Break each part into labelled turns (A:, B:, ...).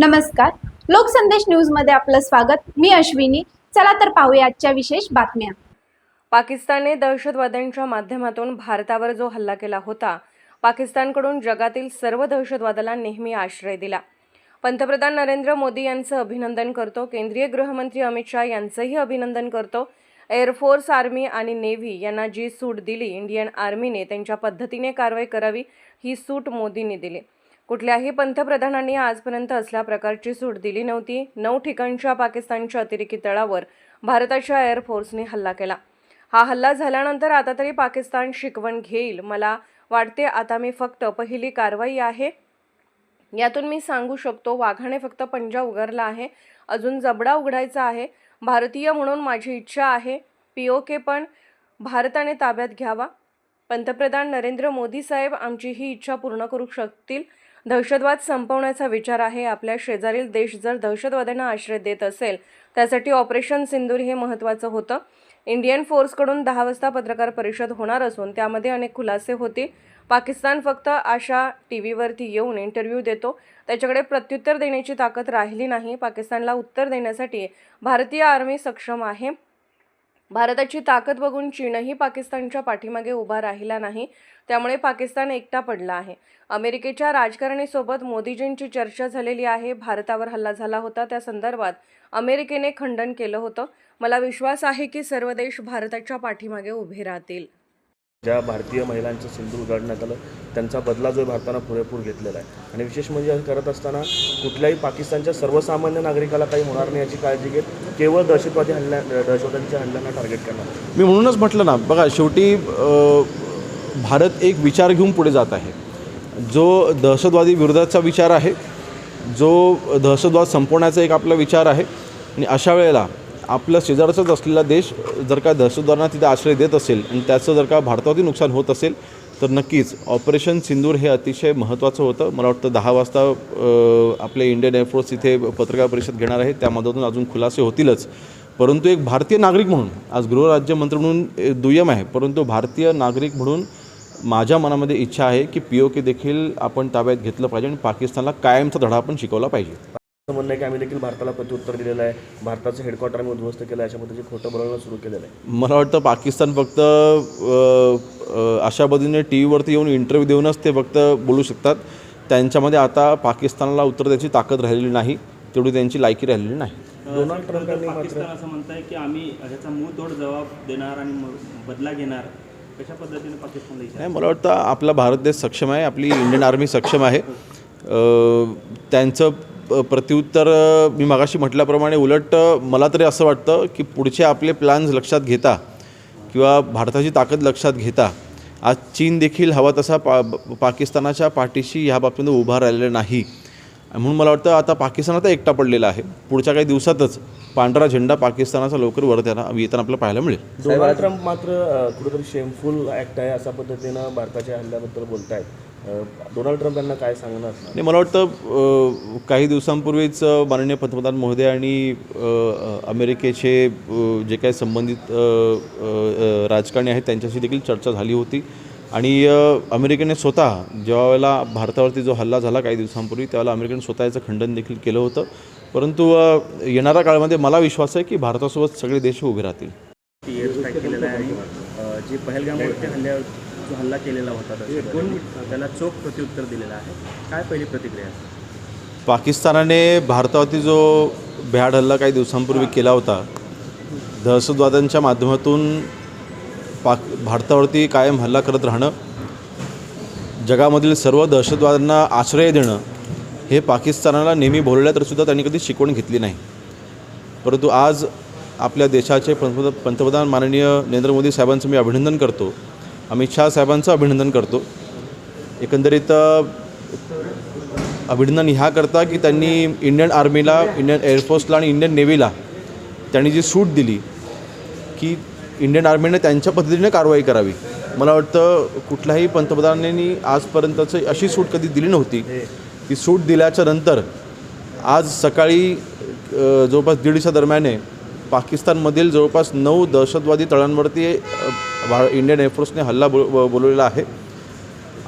A: नमस्कार. लोकसंदेश न्यूजमध्ये आपलं स्वागत. मी अश्विनी. चला तर पाहूया आजच्या विशेष बातम्या.
B: पाकिस्तानने दहशतवाद्यांच्या माध्यमातून भारतावर जो हल्ला केला होता पाकिस्तानकडून जगातील सर्व दहशतवादाला नेहमी आश्रय दिला. पंतप्रधान नरेंद्र मोदी यांचं अभिनंदन करतो. केंद्रीय गृहमंत्री अमित शहा यांचंही अभिनंदन करतो. एअरफोर्स आर्मी आणि नेव्ही यांना जी सूट दिली इंडियन आर्मीने त्यांच्या पद्धतीने कारवाई करावी ही सूट मोदींनी दिली. कुठल्याही पंतप्रधानांनी आजपर्यंत असल्या प्रकारची सूट दिली नव्हती. नऊ ठिकाणच्या पाकिस्तानच्या अतिरेकी तळावर भारताच्या एअरफोर्सने हल्ला केला. हा हल्ला झाल्यानंतर आता तरी पाकिस्तान शिकवण घेईल. मला वाटते आता मी फक्त पहिली कारवाई आहे. यातून मी सांगू शकतो वाघाने फक्त पंजा उघडला आहे. अजून जबडा उघडायचा आहे. भारतीय म्हणून माझी इच्छा आहे. पी ओ के पण भारताने ताब्यात घ्यावा. पंतप्रधान नरेंद्र मोदी साहेब आमची ही इच्छा पूर्ण करू शकतील. दहशतवाद संपवण्याचा विचार आहे. आपल्या शेजारील देश जर दहशतवाद्यांना आश्रय देत असेल त्यासाठी ऑपरेशन सिंदूर हे महत्त्वाचं होतं. इंडियन फोर्सकडून दहा वाजता पत्रकार परिषद होणार असून त्यामध्ये अनेक खुलासे होतील. पाकिस्तान फक्त अशा टी व्हीवरती येऊन इंटरव्ह्यू देतो. त्याच्याकडे प्रत्युत्तर देण्याची ताकद राहिली नाही. पाकिस्तानला उत्तर देण्यासाठी भारतीय आर्मी सक्षम आहे. भारताची ताकद बघून चीनही पाकिस्तानच्या पाठीमागे उभा राहिला नाही त्यामुळे पाकिस्तान एकटा पडला आहे. अमेरिकेच्या राजकारणीसोबत मोदीजींची चर्चा झालेली आहे. भारतावर हल्ला झाला होता. त्या संदर्भात अमेरिकेने खंडन केलं होतं. मला विश्वास आहे की सर्व देश भारताच्या पाठीमागे उभे राहतील.
C: ज्या भारतीय महिलांचं सिंदूर उजाडण्यात आलं त्यांचा बदला जो भारतानं पुरेपूर घेतलेला आहे. आणि विशेष म्हणजे करत असताना कुठल्याही पाकिस्तानच्या सर्वसामान्य नागरिकाला काही होणार नाही याची काळजी घेत केवळ दहशतवादी हल्ल्या दहशतवाद्यांच्या हल्ल्यांना टार्गेट करणार.
D: मी म्हणूनच म्हटलं ना बघा शेवटी भारत एक विचार घेऊन पुढे जात आहे. जो दहशतवादी विरोधाचा विचार आहे जो दहशतवाद संपवण्याचा एक आपला विचार आहे आणि अशा वेळेला आपलं शेजारचाच असलेला देश जर का दहशतवादांना तिथे आश्रय देत असेल आणि त्याचं जर का भारतावरती नुकसान होत असेल तर नक्कीच ऑपरेशन सिंदूर हे अतिशय महत्त्वाचं होतं. मला वाटतं दहा वाजता आपले इंडियन एअरफोर्स इथे पत्रकार परिषद घेणार आहे. त्यामधून अजून खुलासे होतीलच. परंतु एक भारतीय नागरिक म्हणून आज गृहराज्यमंत्री म्हणून दुय्यम आहे. परंतु भारतीय नागरिक म्हणून माझ्या मनामध्ये इच्छा आहे की पी ओ के देखील आपण ताब्यात घेतलं पाहिजे आणि पाकिस्तानला कायमचा धडा आपण शिकवला पाहिजे.
C: म्हणणं आहे की आम्ही देखील भारताला प्रत्युत्तर दिलेलं आहे. भारताचं हेडक्वार्टर आम्ही उद्ध्वस्त केलं आहे. अशा पद्धतीचे खोटं बोलणं सुरू केलेलं आहे.
D: मला वाटतं पाकिस्तान फक्त अशा पद्धतीने टी व्हीवरती येऊन इंटरव्ह्यू देऊनच ते फक्त बोलू शकतात. त्यांच्यामध्ये आता पाकिस्तानला उत्तर द्यायची ताकद राहिलेली नाही. तेवढी त्यांची लायकी राहिलेली नाही.
C: डोनाल्ड ट्रम्प यांनी
E: पाकिस्तान असं म्हणतंय की आम्ही ह्याचा मुंहतोड जबाब देणार आणि बदला घेणार. कशा पद्धतीने पाकिस्तानला इशारा?
D: नाही मला वाटतं आपला भारत देश सक्षम आहे. आपली इंडियन आर्मी सक्षम आहे. त्यांचं प्रत्युत्तर मी मागाशी म्हटल्याप्रमाणे उलट मला तरी असं वाटतं की पुढचे आपले प्लॅन्स लक्षात घेता किंवा भारताची ताकद लक्षात घेता आज चीन देखील हवा तसा पा पाकिस्तानाच्या पाठीशी ह्या बाबतीमध्ये उभा राहिलेला नाही. म्हणून मला वाटतं आता पाकिस्तान आता एकटा पडलेला आहे. पुढच्या काही दिवसातच पांढरा झेंडा पाकिस्तानाचा लवकर वर त्याला येताना आपल्याला पाहायला मिळेल.
C: डोनाल्ड ट्रम्प मात्र कुठेतरी शेमफुल ॲक्ट आहे अशा पद्धतीनं भारताच्या हल्ल्याबद्दल बोलत आहेत डोनाल्ड ट्रम्प यांना काय सांगणार?
D: नाही मला वाटतं काही दिवसांपूर्वीच माननीय पंतप्रधान महोदय आणि अमेरिकेचे जे काही संबंधित राजकारणी आहेत त्यांच्याशी देखील चर्चा झाली होती. आणि अमेरिकेने स्वतः जेव्हा वेळेला भारतावरती जो हल्ला झाला काही दिवसांपूर्वी त्यावेळेला अमेरिकेने स्वतः याचं खंडन देखील केलं होतं. परंतु येणाऱ्या काळामध्ये मला विश्वास आहे की भारतासोबत सगळे देश उभे राहतील.
E: जी पहलगामवरती हल्ल्यावर जो हल्ला केलेला होता दहशतवाद्यांनी, त्याला चोख प्रत्युत्तर दिलेलं आहे. काय पहिली प्रतिक्रिया आहे?
D: पाकिस्तानाने भारतावरती जो भ्याड हल्ला काही दिवसांपूर्वी केला होता दहशतवाद्यांच्या माध्यमातून पाक भारतावरती कायम हल्ला करत राहणं जगामधील सर्व दहशतवाद्यांना आश्रय देणं हे पाकिस्तानाला नेहमी बोलल्या तर सुद्धा त्यांनी कधी शिकवण घेतली नाही. परंतु आज आपल्या देशाचे पंतप्रधान पंतप्रधान माननीय नरेंद्र मोदी साहेबांचं मी अभिनंदन करतो. अमित शहा साहेबांचं अभिनंदन करतो. एकंदरीत अभिनंदन अभिनंदन ह्याकरता की त्यांनी इंडियन आर्मीला इंडियन एअरफोर्सला आणि इंडियन नेव्हीला त्यांनी जी सूट दिली की इंडियन आर्मीने त्यांच्या पद्धतीने कारवाई करावी. मला वाटतं कुठल्याही पंतप्रधानांनी आजपर्यंतचं अशी सूट कधी दिली नव्हती. ती सूट दिल्याच्या नंतर आज सकाळी जवळपास दीडच्या दरम्याने पाकिस्तानमधील जवळपास नऊ दहशतवादी तळांवरती भा इंडियन एअरफोर्सने हल्ला बो बोलवलेला आहे.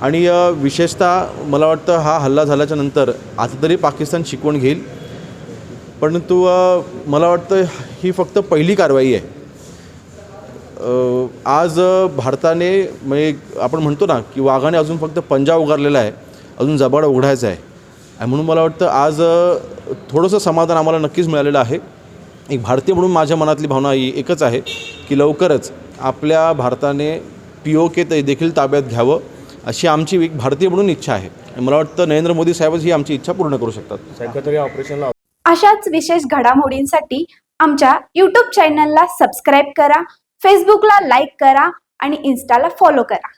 D: आणि विशेषतः मला वाटतं हा हल्ला झाल्याच्यानंतर आता तरी पाकिस्तान शिकवण घेईल. परंतु मला वाटतं ही फक्त पहिली कारवाई आहे. आज भारताने म्हणजे आपण म्हणतो ना की वाघाने अजून फक्त पंजा उगारलेला आहे अजून जबाड उघडायचा आहे. आणि म्हणून मला वाटतं आज थोडंसं समाधान आम्हाला नक्कीच मिळालेलं आहे. एक भारतीय म्हणून माझ्या मनातली भावना ही एकच आहे की लवकरच आपल्या भारताने पी ओ के ते देखील ताब्यात घ्यावं अशी आमची एक भारतीय म्हणून इच्छा आहे. मला वाटतं नरेंद्र मोदी साहेबच ही आमची इच्छा पूर्ण करू शकतात.
C: ऑपरेशनला
A: अशाच विशेष घडामोडींसाठी आमच्या यूट्यूब चॅनलला सबस्क्राईब करा फेसबुकला लाईक करा आणि इन्स्टाला फॉलो करा.